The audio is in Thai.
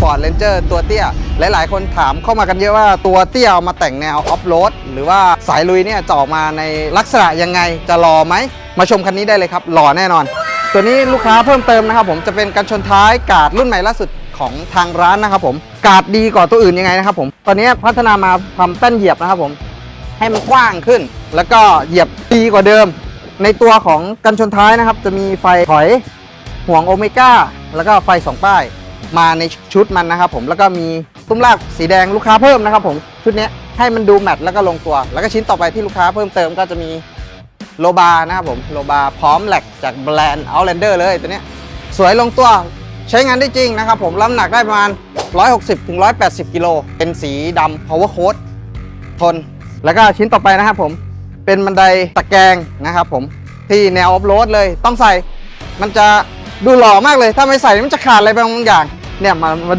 Ford Ranger ตัวเตี้ย หลาย ๆ คนถามเข้ามากันเยอะว่าตัวเตี้ยมาแต่งแนวออฟโรดหรือว่าสายลุยเนี่ยจะออกมาในลักษณะยังไงจะหล่อไหม มาชมคันนี้ได้เลยครับ หล่อแน่นอน ตัวนี้ลูกค้าเพิ่มเติมนะครับผมจะเป็นกันชนท้ายกาดรุ่นใหม่ล่าสุดของทางร้านนะครับผมกาดดีกว่าตัวอื่นยังไงนะครับผมตอนนี้พัฒนามาทำแป้นเหยียบนะครับผมให้มันกว้างขึ้น แล้วก็เหยียบดีกว่าเดิม ในตัวของกันชนท้ายนะครับ จะมีไฟถอยห่วงโอเมก้าแล้วก็ไฟสองป้าย มาในชุดมันนะครับผมแล้วก็มีตุ้มลากสีแดงลูกค้าเพิ่มนะครับผมชุดนี้ให้มันดูแมทแล้วก็ลงตัว แล้วก็ชิ้นต่อไปที่ลูกค้าเพิ่มเติมก็จะมีโลบานะครับผมโลบาพร้อมแหลกจากแบรนด์ Outlander เลยตัวนี้สวยลงตัวใช้งานได้จริงนะครับผมรับน้ำหนักได้ประมาณ 160-180 กิโลเป็นสีดำ power coat ทน แล้วก็ชิ้นต่อไปนะครับผมเป็นบันไดตะแกรงนะครับผมที่แนวออฟโรดเลยต้องใส่มันจะดูหล่อมากเลย ถ้าไม่ใส่มันจะขาดอะไรไปบางอย่าง เนี่ยมามาดู